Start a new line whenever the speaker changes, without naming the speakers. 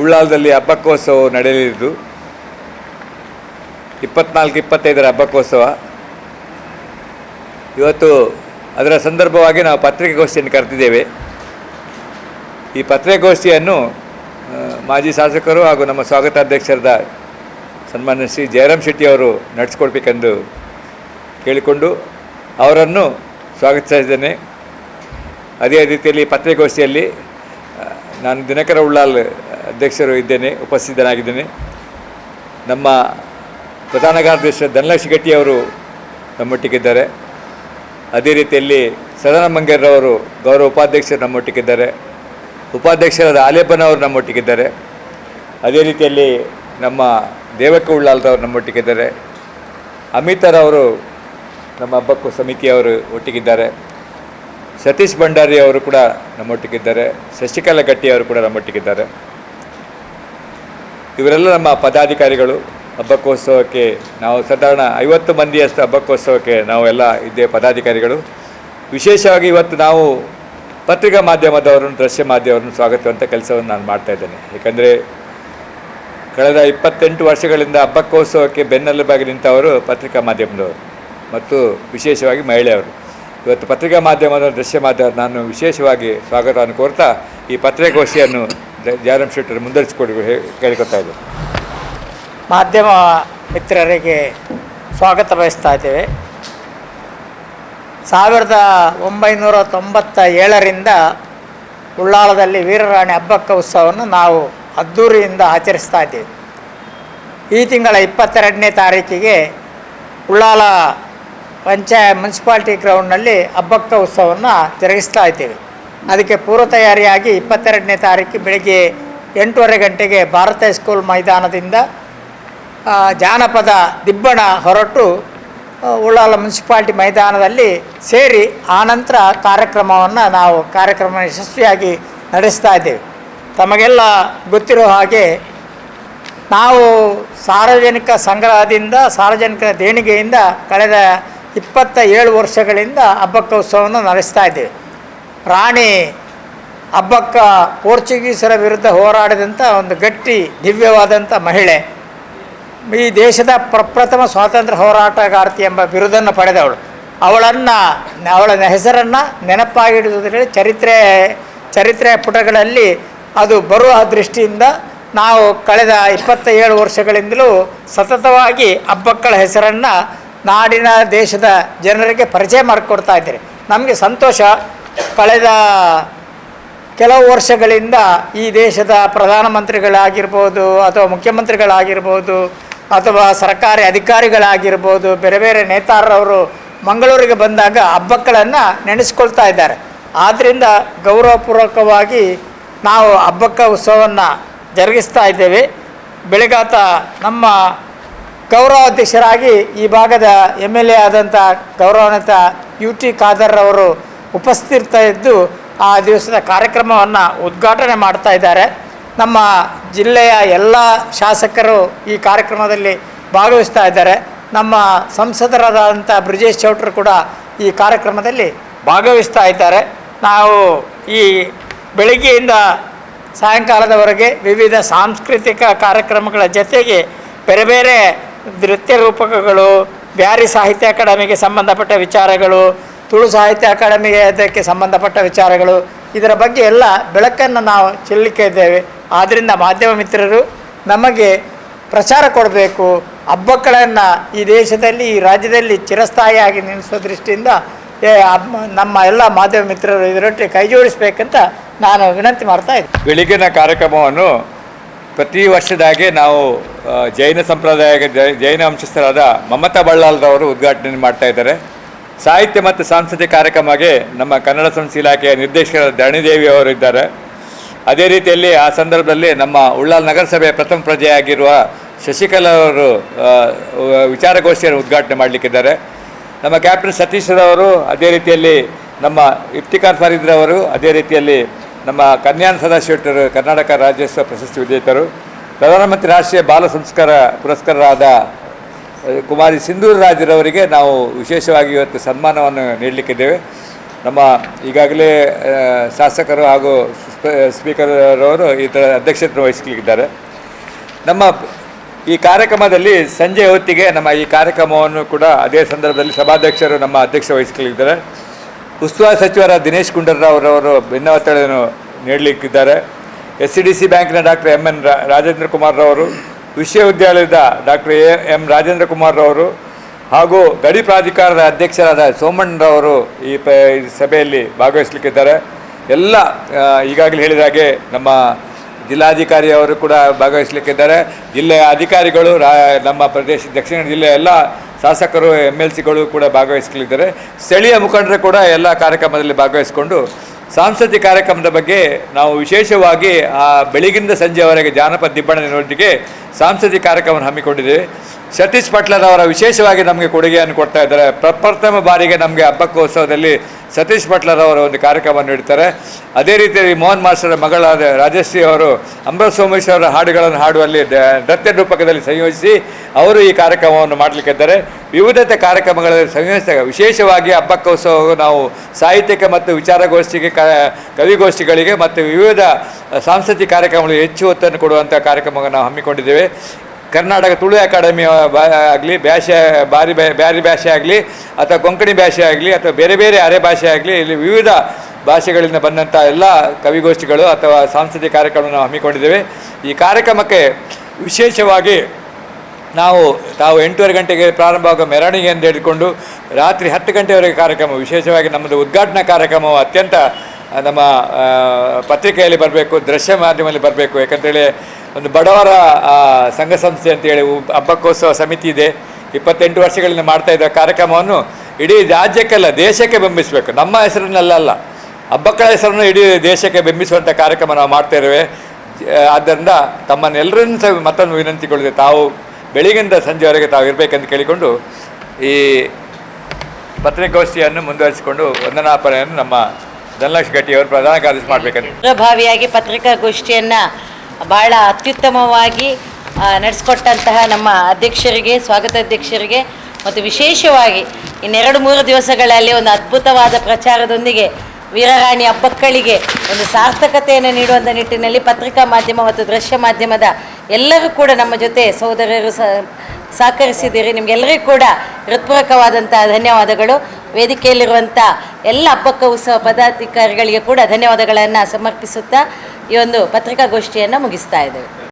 ಉಳ್ಳಾಲದಲ್ಲಿ ಹಬ್ಬಕ್ಕೋತ್ಸವ ನಡೆಯಲಿದ್ದು, ಇಪ್ಪತ್ನಾಲ್ಕು, ಇಪ್ಪತ್ತೈದರ ಹಬ್ಬಕ್ಕೋತ್ಸವ. ಇವತ್ತು ಅದರ ಸಂದರ್ಭವಾಗಿ ನಾವು ಪತ್ರಿಕಾಗೋಷ್ಠಿಯನ್ನು ಕರೆದಿದ್ದೇವೆ. ಈ ಪತ್ರಿಕಾಗೋಷ್ಠಿಯನ್ನು ಮಾಜಿ ಶಾಸಕರು ಹಾಗೂ ನಮ್ಮ ಸ್ವಾಗತಾಧ್ಯಕ್ಷರದ ಸನ್ಮಾನ್ಯ ಶ್ರೀ ಜಯರಾಮ್ ಶೆಟ್ಟಿ ಅವರು ನಡೆಸ್ಕೊಡ್ಬೇಕೆಂದು ಕೇಳಿಕೊಂಡು ಅವರನ್ನು ಸ್ವಾಗತಿಸಿದ್ದೇನೆ. ಅದೇ ರೀತಿಯಲ್ಲಿ ಪತ್ರಿಕಾಗೋಷ್ಠಿಯಲ್ಲಿ ನಾನು ದಿನಕರ ಉಳ್ಳಾಲ್ ಅಧ್ಯಕ್ಷರು ಇದ್ದೇನೆ, ಉಪಸ್ಥಿತನಾಗಿದ್ದೇನೆ. ನಮ್ಮ ಪ್ರಧಾನ ಕಾರ್ಯದರ್ಶಿ ಧನಲಕ್ಷ್ಮಿ ಗಟ್ಟಿ ಅವರು ನಮ್ಮೊಟ್ಟಿಗಿದ್ದಾರೆ. ಅದೇ ರೀತಿಯಲ್ಲಿ ಸದನ ಮಂಗೇರ್ರವರು ಗೌರವ ಉಪಾಧ್ಯಕ್ಷರು ನಮ್ಮೊಟ್ಟಿಗಿದ್ದಾರೆ. ಉಪಾಧ್ಯಕ್ಷರಾದ ಆಲೇಪನವರು ನಮ್ಮೊಟ್ಟಿಗಿದ್ದಾರೆ. ಅದೇ ರೀತಿಯಲ್ಲಿ ನಮ್ಮ ದೇವಕ್ಕ ಉಳ್ಳಾಲ್ರವರು ನಮ್ಮೊಟ್ಟಿಗಿದ್ದಾರೆ. ಅಮಿತರವರು ನಮ್ಮ ಹಬ್ಬಕ್ಕೂ ಸಮಿತಿಯವರು ಒಟ್ಟಿಗಿದ್ದಾರೆ. ಸತೀಶ್ ಭಂಡಾರಿ ಅವರು ಕೂಡ ನಮ್ಮೊಟ್ಟಿಗಿದ್ದಾರೆ, ಶಶಿಕಲಾ ಗಟ್ಟಿ ಅವರು ಕೂಡ ನಮ್ಮೊಟ್ಟಿಗಿದ್ದಾರೆ. ಇವರೆಲ್ಲ ನಮ್ಮ ಪದಾಧಿಕಾರಿಗಳು. ಹಬ್ಬಕ್ಕೋತ್ಸವಕ್ಕೆ ನಾವು ಸಾಧಾರಣ ಐವತ್ತು ಮಂದಿಯಷ್ಟು ಹಬ್ಬಕ್ಕೋತ್ಸವಕ್ಕೆ ನಾವೆಲ್ಲ ಇದ್ದೇವೆ ಪದಾಧಿಕಾರಿಗಳು. ವಿಶೇಷವಾಗಿ ಇವತ್ತು ನಾವು ಪತ್ರಿಕಾ ಮಾಧ್ಯಮದವರನ್ನು, ದೃಶ್ಯ ಮಾಧ್ಯಮವನ್ನು ಸ್ವಾಗತಿಸುವಂಥ ಕೆಲಸವನ್ನು ನಾನು ಮಾಡ್ತಾ ಇದ್ದೇನೆ. ಏಕೆಂದರೆ ಕಳೆದ ಇಪ್ಪತ್ತೆಂಟು ವರ್ಷಗಳಿಂದ ಹಬ್ಬಕ್ಕೋತ್ಸವಕ್ಕೆ ಬೆನ್ನೆಲುಬಾಗಿ ನಿಂತವರು ಪತ್ರಿಕಾ ಮಾಧ್ಯಮದವರು ಮತ್ತು ವಿಶೇಷವಾಗಿ ಮಹಿಳೆಯರು ಇವತ್ತು ಪತ್ರಿಕಾ ಮಾಧ್ಯಮದ ದೃಶ್ಯ ಮಾಧ್ಯಮ ನಾನು ವಿಶೇಷವಾಗಿ ಸ್ವಾಗತವನ್ನು ಕೋರ್ತಾ ಈ ಪತ್ರಿಕಾಗೋಷ್ಠಿಯನ್ನು ಜಯರಾಮ್ ಶೆಟ್ಟರು ಮುಂದುವರಿಸಿಕೊಡಿ ಕೇಳಿಕೊಳ್ತಾ ಇದ್ದೇನೆ.
ಮಾಧ್ಯಮ ಮಿತ್ರರಿಗೆ ಸ್ವಾಗತ ಬಯಸ್ತಾ ಇದ್ದೇವೆ. ಸಾವಿರದ ಒಂಬೈನೂರ ತೊಂಬತ್ತ ಏಳರಿಂದ ಉಳ್ಳಾಳದಲ್ಲಿ ವೀರರಾಣಿ ಹಬ್ಬಕ್ಕ ಉತ್ಸವವನ್ನು ನಾವು ಅದ್ಧೂರಿಯಿಂದ ಆಚರಿಸ್ತಾ ಇದ್ದೇವೆ. ಈ ತಿಂಗಳ ಇಪ್ಪತ್ತೆರಡನೇ ತಾರೀಕಿಗೆ ಉಳ್ಳಾಲ ಪಂಚಾಯ ಮುನ್ಸಿಪಾಲ್ಟಿ ಗ್ರೌಂಡ್ನಲ್ಲಿ ಹಬ್ಬಕ್ಕ ಉತ್ಸವವನ್ನು ತಿರುಗಿಸ್ತಾ ಇದ್ದೇವೆ. ಅದಕ್ಕೆ ಪೂರ್ವ ತಯಾರಿಯಾಗಿ ಇಪ್ಪತ್ತೆರಡನೇ ತಾರೀಕು ಬೆಳಗ್ಗೆ ಎಂಟೂವರೆ ಗಂಟೆಗೆ ಭಾರತ ಸ್ಕೂಲ್ ಮೈದಾನದಿಂದ ಜಾನಪದ ದಿಬ್ಬಣ ಹೊರಟು ಉಳ್ಳಾಲ ಮುನ್ಸಿಪಾಲ್ಟಿ ಮೈದಾನದಲ್ಲಿ ಸೇರಿ ಆನಂತರ ಕಾರ್ಯಕ್ರಮವನ್ನು ನಾವು ಕಾರ್ಯಕ್ರಮ ಯಶಸ್ವಿಯಾಗಿ ನಡೆಸ್ತಾ ಇದ್ದೇವೆ. ತಮಗೆಲ್ಲ ಗೊತ್ತಿರೋ ಹಾಗೆ ನಾವು ಸಾರ್ವಜನಿಕ ಸಂಗ್ರಹದಿಂದ ಸಾರ್ವಜನಿಕ ದೇಣಿಗೆಯಿಂದ ಕಳೆದ ಇಪ್ಪತ್ತ ಏಳು ವರ್ಷಗಳಿಂದ ಹಬ್ಬಕ್ಕ ಉತ್ಸವವನ್ನು ನಡೆಸ್ತಾ ಇದ್ದೇವೆ. ರಾಣಿ ಹಬ್ಬಕ್ಕ ಪೋರ್ಚುಗೀಸರ ವಿರುದ್ಧ ಹೋರಾಡಿದಂಥ ಒಂದು ಗಟ್ಟಿ ದಿವ್ಯವಾದಂಥ ಮಹಿಳೆ. ಈ ದೇಶದ ಪ್ರಪ್ರಥಮ ಸ್ವಾತಂತ್ರ್ಯ ಹೋರಾಟಗಾರ್ತಿ ಎಂಬ ಬಿರುದನ್ನು ಪಡೆದವಳು. ಅವಳನ್ನು, ಅವಳ ಹೆಸರನ್ನು ನೆನಪಾಗಿಡುವುದರಲ್ಲಿ ಚರಿತ್ರೆ ಚರಿತ್ರೆಯ ಪುಟಗಳಲ್ಲಿ ಅದು ಬರುವ ದೃಷ್ಟಿಯಿಂದ ನಾವು ಕಳೆದ ಇಪ್ಪತ್ತ ಏಳು ವರ್ಷಗಳಿಂದಲೂ ಸತತವಾಗಿ ಹಬ್ಬಕ್ಕಳ ಹೆಸರನ್ನು ನಾಡಿನ ದೇಶದ ಜನರಿಗೆ ಪರಿಚಯ ಮಾಡಿಕೊಡ್ತಾ ಇದ್ದಾರೆ. ನಮಗೆ ಸಂತೋಷ. ಕಳೆದ ಕೆಲವು ವರ್ಷಗಳಿಂದ ಈ ದೇಶದ ಪ್ರಧಾನಮಂತ್ರಿಗಳಾಗಿರ್ಬೋದು ಅಥವಾ ಮುಖ್ಯಮಂತ್ರಿಗಳಾಗಿರ್ಬೋದು ಅಥವಾ ಸರ್ಕಾರಿ ಅಧಿಕಾರಿಗಳಾಗಿರ್ಬೋದು, ಬೇರೆ ಬೇರೆ ನೇತಾರರವರು ಮಂಗಳೂರಿಗೆ ಬಂದಾಗ ಹಬ್ಬಗಳನ್ನು ನೆನೆಸ್ಕೊಳ್ತಾ ಇದ್ದಾರೆ. ಆದ್ದರಿಂದ ಗೌರವಪೂರ್ವಕವಾಗಿ ನಾವು ಹಬ್ಬಕ್ಕ ಉತ್ಸವವನ್ನು ಜರುಗಿಸ್ತಾ ಇದ್ದೇವೆ. ಬೆಳಗಾತ ನಮ್ಮ ಗೌರವಾಧ್ಯಕ್ಷರಾಗಿ ಈ ಭಾಗದ ಎಂ ಎಲ್ ಎ ಆದಂಥ ಗೌರವಾನ್ವಿತ ಯು ಟಿ ಖಾದರ್ ಅವರು ಉಪಸ್ಥಿತರಿದ್ದು ಆ ದಿವಸದ ಕಾರ್ಯಕ್ರಮವನ್ನು ಉದ್ಘಾಟನೆ ಮಾಡ್ತಾ ಇದ್ದಾರೆ. ನಮ್ಮ ಜಿಲ್ಲೆಯ ಎಲ್ಲ ಶಾಸಕರು ಈ ಕಾರ್ಯಕ್ರಮದಲ್ಲಿ ಭಾಗವಹಿಸ್ತಾ ಇದ್ದಾರೆ. ನಮ್ಮ ಸಂಸದರಾದಂಥ ಬ್ರಿಜೇಶ್ ಚೌಟ್ರು ಕೂಡ ಈ ಕಾರ್ಯಕ್ರಮದಲ್ಲಿ ಭಾಗವಹಿಸ್ತಾ ಇದ್ದಾರೆ. ನಾವು ಈ ಬೆಳಗ್ಗೆಯಿಂದ ಸಾಯಂಕಾಲದವರೆಗೆ ವಿವಿಧ ಸಾಂಸ್ಕೃತಿಕ ಕಾರ್ಯಕ್ರಮಗಳ ಜೊತೆಗೆ ಬೇರೆ ಬೇರೆ ನೃತ್ಯ ರೂಪಕಗಳು, ಬ್ಯಾರಿ ಸಾಹಿತ್ಯ ಅಕಾಡೆಮಿಗೆ ಸಂಬಂಧಪಟ್ಟ ವಿಚಾರಗಳು, ತುಳು ಸಾಹಿತ್ಯ ಅಕಾಡೆಮಿಗೆ ಅದಕ್ಕೆ ಸಂಬಂಧಪಟ್ಟ ವಿಚಾರಗಳು, ಇದರ ಬಗ್ಗೆ ಎಲ್ಲ ಬೆಳಕನ್ನು ನಾವು ಚೆಲ್ಲಿಕ್ಕಿದ್ದೇವೆ ಆದ್ದರಿಂದ ಮಾಧ್ಯಮ ಮಿತ್ರರು, ನಮಗೆ ಪ್ರಚಾರ ಕೊಡಬೇಕು. ಹಬ್ಬಗಳನ್ನು ಈ ದೇಶದಲ್ಲಿ, ಈ ರಾಜ್ಯದಲ್ಲಿ ಚಿರಸ್ಥಾಯಿಯಾಗಿ ನಿಲ್ಲಿಸೋ ದೃಷ್ಟಿಯಿಂದ ನಮ್ಮ ಎಲ್ಲ ಮಾಧ್ಯಮ ಮಿತ್ರರು ಇದರೊಟ್ಟಿಗೆ ಕೈ ಜೋಡಿಸಬೇಕಂತ ನಾನು ವಿನಂತಿ ಮಾಡ್ತಾ ಇದ್ದೆ
ಬೆಳಿಗ್ಗಿನ ಕಾರ್ಯಕ್ರಮವನ್ನು ಪ್ರತಿ ವರ್ಷದಾಗೆ ನಾವು ಜೈನ ಸಂಪ್ರದಾಯಕ್ಕೆ ಜೈನ ವಂಶಸ್ಥರಾದ ಮಮತಾ ಬಳ್ಳಾಲ್ರವರು ಉದ್ಘಾಟನೆ ಮಾಡ್ತಾ ಇದ್ದಾರೆ. ಸಾಹಿತ್ಯ ಮತ್ತು ಸಾಂಸ್ಕೃತಿಕ ಕಾರ್ಯಕ್ರಮಕ್ಕೆ ನಮ್ಮ ಕನ್ನಡ ಸಂಸ್ಥೆ ಇಲಾಖೆಯ ನಿರ್ದೇಶಕರಾದ ಧರಣಿದೇವಿ ಅವರು ಇದ್ದಾರೆ. ಅದೇ ರೀತಿಯಲ್ಲಿ ಆ ಸಂದರ್ಭದಲ್ಲಿ ನಮ್ಮ ಉಳ್ಳಾಲ್ ನಗರಸಭೆಯ ಪ್ರಥಮ ಪ್ರಜೆಯಾಗಿರುವ ಶಶಿಕಲಾ ಅವರು ವಿಚಾರಗೋಷ್ಠಿಯನ್ನು ಉದ್ಘಾಟನೆ ಮಾಡಲಿಕ್ಕಿದ್ದಾರೆ. ನಮ್ಮ ಕ್ಯಾಪ್ಟನ್ ಸತೀಶ್ರವರು ಅದೇ ರೀತಿಯಲ್ಲಿ ನಮ್ಮ ಇಫ್ತಿಕಾರ್ ಫರೀದ್ರವರು ಅದೇ ರೀತಿಯಲ್ಲಿ ನಮ್ಮ ಕನ್ಯಾನ್ ಸದಾಶಿವಟ್ಟರು ಕರ್ನಾಟಕ ರಾಜ್ಯೋತ್ಸವ ಪ್ರಶಸ್ತಿ ವಿಜೇತರು, ಪ್ರಧಾನಮಂತ್ರಿ ರಾಷ್ಟ್ರೀಯ ಬಾಲ ಸಂಸ್ಕಾರ ಪುರಸ್ಕಾರರಾದ ಕುಮಾರಿ ಸಿಂಧೂರು ರಾಜರವರಿಗೆ ನಾವು ವಿಶೇಷವಾಗಿ ಇವತ್ತು ಸನ್ಮಾನವನ್ನು ನೀಡಲಿಕ್ಕಿದ್ದೇವೆ. ನಮ್ಮ ಈಗಾಗಲೇ ಶಾಸಕರು ಹಾಗೂ ಸ್ಪ- ಸ್ಪೀಕರ್ ಅವರು ಇದರ ಅಧ್ಯಕ್ಷತೆ ವಹಿಸಲಿಕ್ಕಿದ್ದಾರೆ. ನಮ್ಮ ಈ ಕಾರ್ಯಕ್ರಮದಲ್ಲಿ ಸಂಜೆ ಹೊತ್ತಿಗೆ ನಮ್ಮ ಈ ಕಾರ್ಯಕ್ರಮವನ್ನು ಕೂಡ ಅದೇ ಸಂದರ್ಭದಲ್ಲಿ ಸಭಾಧ್ಯಕ್ಷರು ನಮ್ಮ ಅಧ್ಯಕ್ಷ ವಹಿಸಲಿದ್ದಾರೆ ಉಸ್ತುವಾರಿ ಸಚಿವರ ದಿನೇಶ್ ಗುಂಡೂರಾವ್ ಅವರು ಭಿನ್ನವತ್ತಳೆಯನ್ನು ನೀಡಲಿಕ್ಕಿದ್ದಾರೆ. ಎಸ್ ಸಿ ಡಿ ಸಿ ಬ್ಯಾಂಕಿನ doctor M N Rajendra Kumar ರವರು ವಿಶ್ವವಿದ್ಯಾಲಯದ doctor A, M. Rajendra Kumar ರವರು ಹಾಗೂ ಗಡಿ ಪ್ರಾಧಿಕಾರದ ಅಧ್ಯಕ್ಷರಾದ ಸೋಮಣ್ಣರವರು ಈ ಪ ಸಭೆಯಲ್ಲಿ ಭಾಗವಹಿಸಲಿಕ್ಕಿದ್ದಾರೆ. ಎಲ್ಲ ಈಗಾಗಲೇ ಹೇಳಿದ ಹಾಗೆ ನಮ್ಮ ಜಿಲ್ಲಾಧಿಕಾರಿಯವರು ಕೂಡ ಭಾಗವಹಿಸಲಿಕ್ಕಿದ್ದಾರೆ. ಜಿಲ್ಲೆಯ ಅಧಿಕಾರಿಗಳು, ರಾ, ನಮ್ಮ ಪ್ರದೇಶ, ದಕ್ಷಿಣ ಜಿಲ್ಲೆಯ ಎಲ್ಲ ಶಾಸಕರು ಎಂ ಎಲ್ ಸಿಗಳು ಕೂಡ ಭಾಗವಹಿಸಲಿದ್ದಾರೆ. ಸ್ಥಳೀಯ ಮುಖಂಡರು ಕೂಡ ಎಲ್ಲ ಕಾರ್ಯಕ್ರಮದಲ್ಲಿ ಭಾಗವಹಿಸಿಕೊಂಡು ಸಾಂಸ್ಕೃತಿಕ ಕಾರ್ಯಕ್ರಮದ ಬಗ್ಗೆ ನಾವು ವಿಶೇಷವಾಗಿ ಆ ಬೆಳಗಿಂದ ಸಂಜೆವರೆಗೆ ಜಾನಪದ ದಿಬ್ಬಣದೊಂದಿಗೆ ಸಾಂಸ್ಕೃತಿಕ ಕಾರ್ಯಕ್ರಮವನ್ನು ಹಮ್ಮಿಕೊಂಡಿದ್ದೇವೆ. ಸತೀಶ್ ಪಟ್ಲರವರ ವಿಶೇಷವಾಗಿ ನಮಗೆ ಕೊಡುಗೆಯನ್ನು ಕೊಡ್ತಾ ಇದ್ದಾರೆ. ಪ್ರಪ್ರಥಮ ಬಾರಿಗೆ ನಮಗೆ ಹಬ್ಬಕ್ಕೋತ್ಸವದಲ್ಲಿ ಸತೀಶ್ ಪಟ್ಲರವರ ಒಂದು ಕಾರ್ಯಕ್ರಮ ನೀಡ್ತಾರೆ. ಅದೇ ರೀತಿಯಲ್ಲಿ ಮೋಹನ್ ಮಾಸ್ಟರ್ ಮಗಳಾದ ರಾಜಶ್ರೀ ಅವರು ಅಮೃತ ಸೋಮೇಶ್ವರ ಹಾಡುಗಳನ್ನು ಹಾಡುವಲ್ಲಿ ನೃತ್ಯ ರೂಪಕದಲ್ಲಿ ಸಂಯೋಜಿಸಿ ಅವರು ಈ ಕಾರ್ಯಕ್ರಮವನ್ನು ಮಾಡಲಿಕ್ಕಿದ್ದಾರೆ ವಿವಿಧತೆ ಕಾರ್ಯಕ್ರಮಗಳಲ್ಲಿ ಸಂಯೋಜಿಸಿದಾಗ ವಿಶೇಷವಾಗಿ ಹಬ್ಬಕ್ಕೋತ್ಸವವು ನಾವು ಸಾಹಿತ್ಯಕ್ಕೆ ಮತ್ತು ವಿಚಾರಗೋಷ್ಠಿಗೆ ಕವಿಗೋಷ್ಠಿಗಳಿಗೆ ಮತ್ತು ವಿವಿಧ ಸಾಂಸ್ಕೃತಿಕ ಕಾರ್ಯಕ್ರಮಗಳಿಗೆ ಹೆಚ್ಚು ಒತ್ತನ್ನು ಕೊಡುವಂಥ ಕಾರ್ಯಕ್ರಮವನ್ನು ನಾವು ಹಮ್ಮಿಕೊಂಡಿದ್ದೇವೆ. ಕರ್ನಾಟಕ ತುಳು ಅಕಾಡೆಮಿ ಆಗಲಿ, ಭಾಷೆ ಬಾರಿ ಬ್ಯಾರಿ ಭಾಷೆ ಆಗಲಿ, ಅಥವಾ ಕೊಂಕಣಿ ಭಾಷೆ ಆಗಲಿ, ಅಥವಾ ಬೇರೆ ಬೇರೆ ಅರೆ ಭಾಷೆ ಆಗಲಿ, ಇಲ್ಲಿ ವಿವಿಧ ಭಾಷೆಗಳಿಂದ ಬಂದಂಥ ಎಲ್ಲ ಕವಿಗೋಷ್ಠಿಗಳು ಅಥವಾ ಸಾಂಸ್ಕೃತಿಕ ಕಾರ್ಯಕ್ರಮವನ್ನು ನಾವು ಹಮ್ಮಿಕೊಂಡಿದ್ದೇವೆ. ಈ ಕಾರ್ಯಕ್ರಮಕ್ಕೆ ವಿಶೇಷವಾಗಿ ನಾವು ತಾವು ಎಂಟೂವರೆ ಗಂಟೆಗೆ ಪ್ರಾರಂಭವಾಗುವ ಅಂತ ಹೇಳಿಕೊಂಡು, ರಾತ್ರಿ ಹತ್ತು ಗಂಟೆವರೆಗೆ ಕಾರ್ಯಕ್ರಮ, ವಿಶೇಷವಾಗಿ ನಮ್ಮದು ಉದ್ಘಾಟನಾ ಕಾರ್ಯಕ್ರಮವು ಅತ್ಯಂತ ನಮ್ಮ ಪತ್ರಿಕೆಯಲ್ಲಿ ಬರಬೇಕು, ದೃಶ್ಯ ಮಾಧ್ಯಮದಲ್ಲಿ ಬರಬೇಕು. ಯಾಕಂತೇಳಿ ಒಂದು ಬಡವರ ಸಂಘ ಸಂಸ್ಥೆ ಅಂತೇಳಿ ಹಬ್ಬಕ್ಕೋತ್ಸವ ಸಮಿತಿ ಇದೆ. ಇಪ್ಪತ್ತೆಂಟು ವರ್ಷಗಳಿಂದ ಮಾಡ್ತಾ ಇದ್ದ ಕಾರ್ಯಕ್ರಮವನ್ನು ಇಡೀ ರಾಜ್ಯಕ್ಕೆಲ್ಲ, ದೇಶಕ್ಕೆ ಬೆಂಬಿಸಬೇಕು. ನಮ್ಮ ಹೆಸರಿನಲ್ಲ ಹಬ್ಬಗಳ ಹೆಸರನ್ನು ಇಡೀ ದೇಶಕ್ಕೆ ಬೆಂಬಿಸುವಂಥ ಕಾರ್ಯಕ್ರಮ ನಾವು ಮಾಡ್ತಾ ಇದ್ದೇವೆ. ಆದ್ದರಿಂದ ತಮ್ಮನ್ನೆಲ್ಲರನ್ನು ಸಹ ಮತ್ತೊಂದು ವಿನಂತಿಗೊಳ್ಳಿದೆ ತಾವು ಬೆಳಿಗ್ಗಿಂದ ಸಂಜೆವರೆಗೆ ತಾವು ಇರಬೇಕೆಂದು ಕೇಳಿಕೊಂಡು ಈ ಪತ್ರಿಕಾಗೋಷ್ಠಿಯನ್ನು ಮುಂದುವರಿಸಿಕೊಂಡು ವಂದನಾಪನೆಯನ್ನು ನಮ್ಮ ಧನಲಕ್ಷ್ಮಿ ಗಟ್ಟಿಯವರು ಪ್ರಧಾನ ಕಾರ್ಯದರ್ಶಿ ಮಾಡಬೇಕಂತ.
ಪ್ರಭಾವಿಯಾಗಿ ಪತ್ರಿಕಾಗೋಷ್ಠಿಯನ್ನು ಬಹಳ ಅತ್ಯುತ್ತಮವಾಗಿ ನಡೆಸಿಕೊಟ್ಟಂತಹ ನಮ್ಮ ಅಧ್ಯಕ್ಷರಿಗೆ, ಸ್ವಾಗತ ಅಧ್ಯಕ್ಷರಿಗೆ, ಮತ್ತು ವಿಶೇಷವಾಗಿ ಇನ್ನೆರಡು ಮೂರು ದಿವಸಗಳಲ್ಲಿ ಒಂದು ಅದ್ಭುತವಾದ ಪ್ರಚಾರದೊಂದಿಗೆ ವೀರರಾಣಿ ಹಬ್ಬಕ್ಕಳಿಗೆ ಒಂದು ಸಾರ್ಥಕತೆಯನ್ನು ನೀಡುವಂಥ ನಿಟ್ಟಿನಲ್ಲಿ ಪತ್ರಿಕಾ ಮಾಧ್ಯಮ ಮತ್ತು ದೃಶ್ಯ ಮಾಧ್ಯಮದ ಎಲ್ಲರೂ ಕೂಡ ನಮ್ಮ ಜೊತೆ ಸಹೋದರರು ಸಹ ಸಹಕರಿಸಿದ್ದೀರಿ. ನಿಮಗೆಲ್ಲರಿಗೂ ಕೂಡ ಹೃತ್ಪೂರ್ವಕವಾದಂಥ ಧನ್ಯವಾದಗಳು. ವೇದಿಕೆಯಲ್ಲಿರುವಂಥ ಎಲ್ಲ ಹಬ್ಬಕ್ಕ ಉತ್ಸವ ಪದಾಧಿಕಾರಿಗಳಿಗೆ ಕೂಡ ಧನ್ಯವಾದಗಳನ್ನು ಸಮರ್ಪಿಸುತ್ತಾ ಈ ಒಂದು ಪತ್ರಿಕಾಗೋಷ್ಠಿಯನ್ನು ಮುಗಿಸ್ತಾ ಇದ್ದೇವೆ.